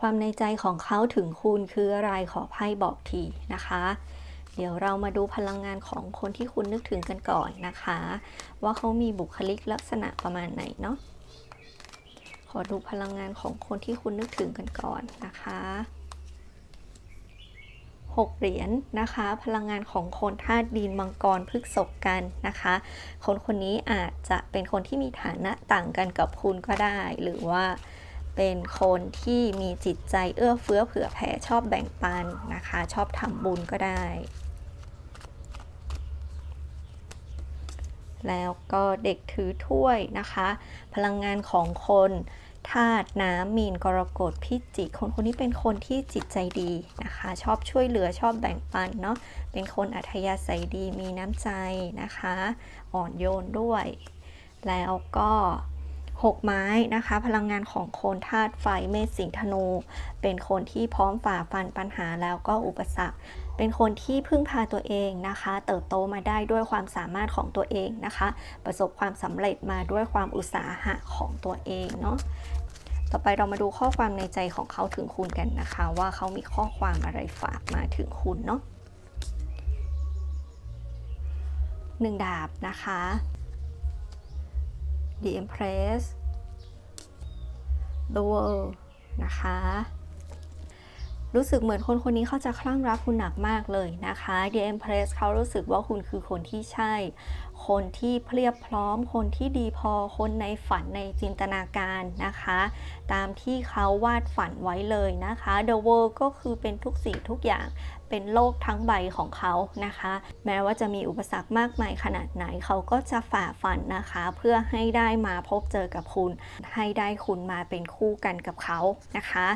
ความในใจของเขาถึงคุณคืออะไรขอไพ่บอกทีนะคะ เดี๋ยวเรามาดูพลังงานของคนที่คุณนึกถึงกันก่อนนะคะ ว่าเขามีบุคลิกลักษณะประมาณไหนเนาะขอดูพลังงานของคนที่คุณนึกถึงกันก่อนนะคะหกเหรียญนะคะ พลังงานของคนธาตุดินมังกรพฤกษกกันนะคะ คนคนนี้อาจจะเป็นคนที่มีฐานะต่างกันกับคุณก็ได้ หรือว่า เป็นคนที่มีจิตใจเอื้อเฟื้อเผื่อแผ่ชอบแบ่งปันนะคะ ชอบทำบุญก็ได้ แล้วก็เด็กถือถ้วยนะคะ พลังงานของคนธาตุน้ำมีนกรกฎพิจิกคนคนนี้เป็นคนที่จิตใจดีนะคะ ชอบช่วยเหลือชอบแบ่งปันเนาะเป็นคนอัธยาศัยดีมีน้ำใจนะคะ อ่อนโยนด้วย แล้วก็ หกไม้นะคะ พลังงานของโคนธาตุไฟเมษสิงธนู เป็นคนที่พร้อมฝ่าฟันปัญหาแล้วก็อุปสรรค เป็นคนที่พึ่งพาตัวเองนะคะ เติบโตมาได้ด้วยความสามารถของตัวเองนะคะ ประสบความสำเร็จมาด้วยความอุตสาหะของตัวเองเนาะต่อไปเรามาดูข้อความในใจของเขาถึงคุณกันนะคะ ว่าเขามีข้อความอะไรฝากมาถึงคุณเนาะหนึ่งดาบนะคะ The Empress The World นะคะ รู้สึกเหมือนคนคนนี้เขาจะคลั่งรักคุณหนักมากเลยนะคะ The Empress เขารู้สึกว่าคุณคือคนที่ใช่ คนที่เพียบพร้อม คนที่ดีพอ คนในฝันในจินตนาการนะคะ ตามที่เขาวาดฝันไว้เลยนะคะ The World ก็คือเป็นทุกสิ่งทุกอย่าง เป็นโลกทั้งใบของเขานะคะ แม้ว่าจะมีอุปสรรคมากมายขนาดไหนเขาก็จะฝ่าฟันนะคะ เพื่อให้ได้มาพบเจอกับคุณ ให้ได้คุณมาเป็นคู่กันกับเขานะคะ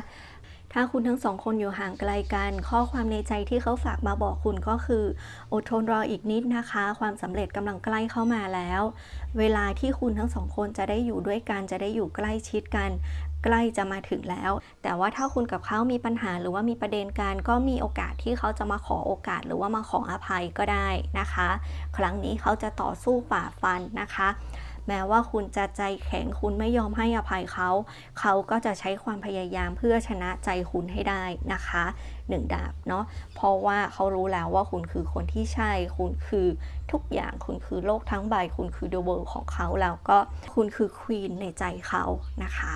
ถ้าคุณทั้งสองคนอยู่ห่างไกลกัน ข้อความในใจที่เขาฝากมาบอกคุณก็คือ อดทนรออีกนิดนะคะ ความสำเร็จกำลังใกล้เข้ามาแล้ว เวลาที่คุณทั้งสองคนจะได้อยู่ด้วยกันจะได้อยู่ใกล้ชิดกันใกล้จะมาถึงแล้ว แต่ว่าถ้าคุณกับเขามีปัญหาหรือว่ามีประเด็นกันก็มีโอกาสที่เขาจะมาขอโอกาส หรือว่ามาขออภัยก็ได้นะคะ ครั้งนี้เขาจะต่อสู้ฝ่าฟันนะคะ แม้ว่าคุณจะใจแข็งคุณไม่ยอมให้อภัยเขา เขาก็จะใช้ความพยายามเพื่อชนะใจคุณให้ได้นะคะหนึ่งดาบเนาะเพราะว่าเขารู้แล้วว่าคุณคือคนที่ใช่ คุณคือทุกอย่างคุณคือโลกทั้งใบ คุณคือเดอะเวิลด์ของเขาแล้วก็คุณคือควีนในใจเขานะคะ